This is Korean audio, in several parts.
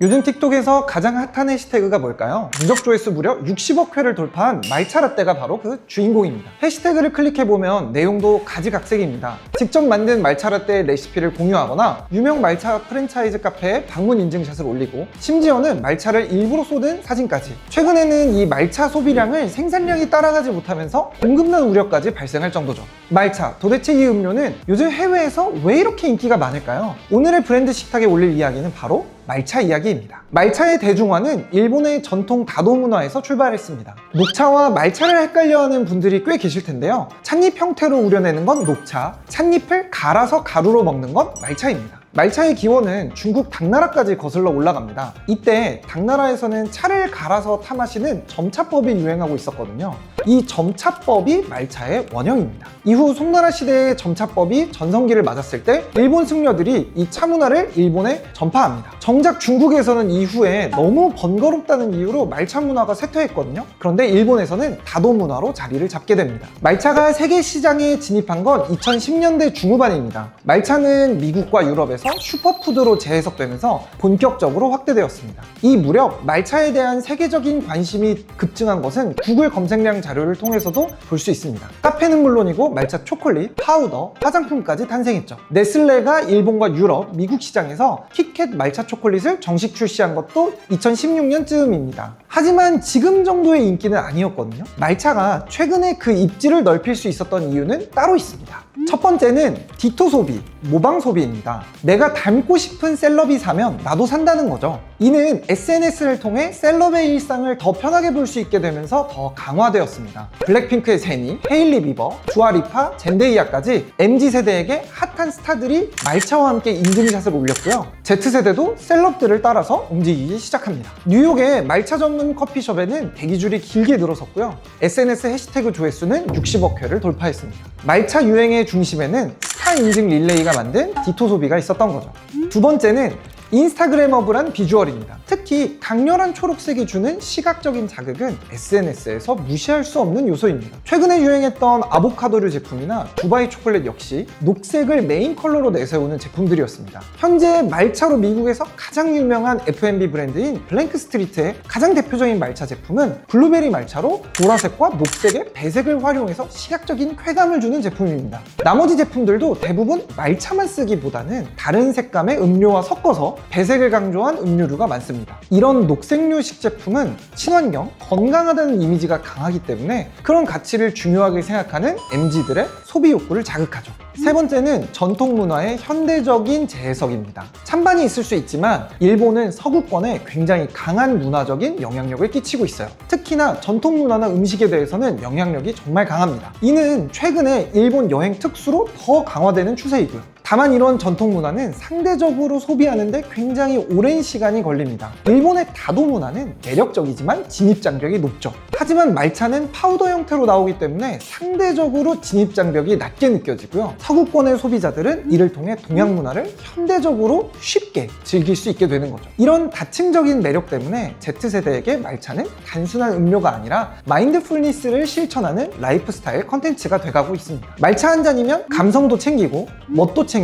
요즘 틱톡에서 가장 핫한 해시태그가 뭘까요? 누적 조회수 무려 60억 회를 돌파한 말차 라떼가 바로 그 주인공입니다. 해시태그를 클릭해보면 내용도 가지각색입니다. 직접 만든 말차 라떼 레시피를 공유하거나 유명 말차 프랜차이즈 카페에 방문 인증샷을 올리고 심지어는 말차를 일부러 쏟은 사진까지 최근에는 이 말차 소비량을 생산량이 따라가지 못하면서 공급난 우려까지 발생할 정도죠. 말차, 도대체 이 음료는 요즘 해외에서 왜 이렇게 인기가 많을까요? 오늘의 브랜드 식탁에 올릴 이야기는 바로 말차 이야기입니다. 말차의 대중화는 일본의 전통 다도 문화에서 출발했습니다. 녹차와 말차를 헷갈려하는 분들이 꽤 계실 텐데요. 찻잎 형태로 우려내는 건 녹차, 찻잎을 갈아서 가루로 먹는 건 말차입니다. 말차의 기원은 중국 당나라까지 거슬러 올라갑니다. 이때 당나라에서는 차를 갈아서 타 마시는 점차법이 유행하고 있었거든요. 이 점차법이 말차의 원형입니다. 이후 송나라 시대의 점차법이 전성기를 맞았을 때 일본 승려들이 이 차 문화를 일본에 전파합니다. 정작 중국에서는 이후에 너무 번거롭다는 이유로 말차 문화가 쇠퇴했거든요. 그런데 일본에서는 다도 문화로 자리를 잡게 됩니다. 말차가 세계 시장에 진입한 건 2010년대 중후반입니다. 말차는 미국과 유럽에서 슈퍼푸드로 재해석되면서 본격적으로 확대되었습니다. 이 무렵 말차에 대한 세계적인 관심이 급증한 것은 구글 검색량 자료를 통해서도 볼 수 있습니다. 카페는 물론이고 말차 초콜릿, 파우더, 화장품까지 탄생했죠. 네슬레가 일본과 유럽, 미국 시장에서 키캣 말차 초콜릿을 정식 출시한 것도 2016년쯤입니다. 하지만 지금 정도의 인기는 아니었거든요. 말차가 최근에 그 입지를 넓힐 수 있었던 이유는 따로 있습니다. 첫 번째는 디토 소비, 모방 소비입니다. 내가 닮고 싶은 셀럽이 사면 나도 산다는 거죠. 이는 SNS를 통해 셀럽의 일상을 더 편하게 볼 수 있게 되면서 더 강화되었습니다. 블랙핑크의 세니, 헤일리 비버, 주아리파, 젠데이아까지 MZ세대에게 핫한 스타들이 말차와 함께 인증샷을 올렸고요. Z세대도 셀럽들을 따라서 움직이기 시작합니다. 뉴욕의 말차 전문 커피숍에는 대기줄이 길게 늘어섰고요. SNS 해시태그 조회수는 60억 회를 돌파했습니다. 말차 유행의 중심에는 스타 인증 릴레이가 만든 디토 소비가 있었던 거죠. 두 번째는 인스타그래머블한 비주얼입니다. 특히 강렬한 초록색이 주는 시각적인 자극은 SNS에서 무시할 수 없는 요소입니다. 최근에 유행했던 아보카도류 제품이나 두바이 초콜릿 역시 녹색을 메인 컬러로 내세우는 제품들이었습니다. 현재 말차로 미국에서 가장 유명한 F&B 브랜드인 블랭크 스트리트의 가장 대표적인 말차 제품은 블루베리 말차로 보라색과 녹색의 배색을 활용해서 시각적인 쾌감을 주는 제품입니다. 나머지 제품들도 대부분 말차만 쓰기보다는 다른 색감의 음료와 섞어서 배색을 강조한 음료류가 많습니다. 이런 녹색류식 제품은 친환경, 건강하다는 이미지가 강하기 때문에 그런 가치를 중요하게 생각하는 MZ들의 소비 욕구를 자극하죠. 세 번째는 전통 문화의 현대적인 재해석입니다. 찬반이 있을 수 있지만 일본은 서구권에 굉장히 강한 문화적인 영향력을 끼치고 있어요. 특히나 전통 문화나 음식에 대해서는 영향력이 정말 강합니다. 이는 최근에 일본 여행 특수로 더 강화되는 추세이고요. 다만 이런 전통 문화는 상대적으로 소비하는데 굉장히 오랜 시간이 걸립니다. 일본의 다도 문화는 매력적이지만 진입 장벽이 높죠. 하지만 말차는 파우더 형태로 나오기 때문에 상대적으로 진입 장벽이 낮게 느껴지고요. 서구권의 소비자들은 이를 통해 동양 문화를 현대적으로 쉽게 즐길 수 있게 되는 거죠. 이런 다층적인 매력 때문에 Z세대에게 말차는 단순한 음료가 아니라 마인드풀니스를 실천하는 라이프 스타일 컨텐츠가 돼가고 있습니다. 말차 한 잔이면 감성도 챙기고 멋도 챙기고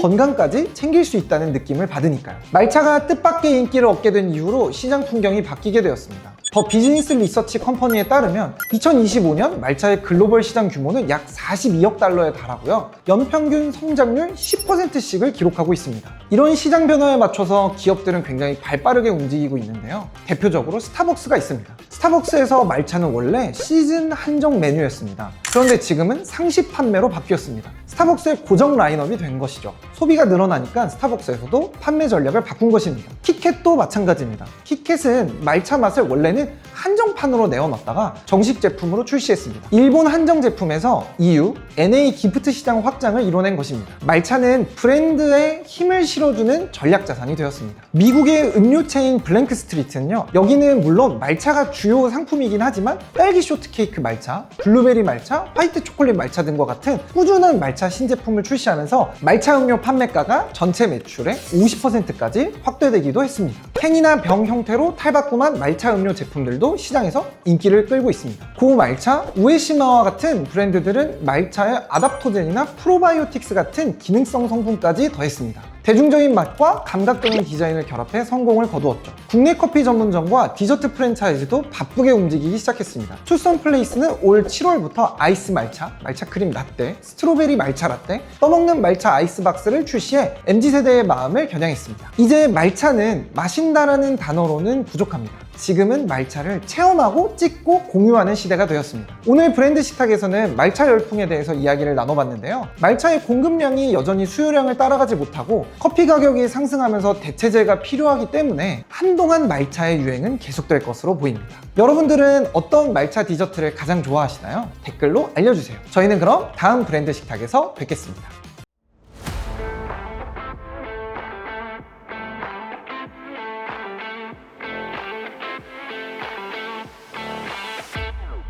건강까지 챙길 수 있다는 느낌을 받으니까요. 말차가 뜻밖의 인기를 얻게 된 이후로 시장 풍경이 바뀌게 되었습니다. 더 비즈니스 리서치 컴퍼니에 따르면 2025년 말차의 글로벌 시장 규모는 약 42억 달러에 달하고요. 연평균 성장률 10%씩을 기록하고 있습니다. 이런 시장 변화에 맞춰서 기업들은 굉장히 발빠르게 움직이고 있는데요. 대표적으로 스타벅스가 있습니다. 스타벅스에서 말차는 원래 시즌 한정 메뉴였습니다. 그런데 지금은 상시 판매로 바뀌었습니다. 스타벅스의 고정 라인업이 된 것이죠. 소비가 늘어나니까 스타벅스에서도 판매 전략을 바꾼 것입니다. 키캣도 마찬가지입니다. 키캣은 말차 맛을 원래는 한정판으로 내어놨다가 정식 제품으로 출시했습니다. 일본 한정 제품에서 EU, NA 기프트 시장 확장을 이뤄낸 것입니다. 말차는 브랜드에 힘을 실어 주는 전략 자산이 되었습니다. 미국의 음료 체인 블랭크 스트리트는요, 여기는 물론 말차가 주요 상품이긴 하지만 딸기 쇼트케이크 말차, 블루베리 말차, 화이트 초콜릿 말차 등과 같은 꾸준한 말차 신제품을 출시하면서 말차 음료 판매가가 전체 매출의 50%까지 확대되기도 했습니다. 캔이나 병 형태로 탈바꿈한 말차 음료 제품들도 시장에서 인기를 끌고 있습니다. 고말차, 우에시마와 같은 브랜드들은 말차에 아답토젠이나 프로바이오틱스 같은 기능성 성분까지 더했습니다. 대중적인 맛과 감각적인 디자인을 결합해 성공을 거두었죠. 국내 커피 전문점과 디저트 프랜차이즈도 바쁘게 움직이기 시작했습니다. 투썸 플레이스는 올 7월부터 아이스 말차, 말차 크림 라떼, 스트로베리 말차 라떼, 떠먹는 말차 아이스박스를 출시해 MZ세대의 마음을 겨냥했습니다. 이제 말차는 마신다라는 단어로는 부족합니다. 지금은 말차를 체험하고 찍고 공유하는 시대가 되었습니다. 오늘 브랜드 식탁에서는 말차 열풍에 대해서 이야기를 나눠봤는데요. 말차의 공급량이 여전히 수요량을 따라가지 못하고 커피 가격이 상승하면서 대체제가 필요하기 때문에 한동안 말차의 유행은 계속될 것으로 보입니다. 여러분들은 어떤 말차 디저트를 가장 좋아하시나요? 댓글로 알려주세요. 저희는 그럼 다음 브랜드 식탁에서 뵙겠습니다.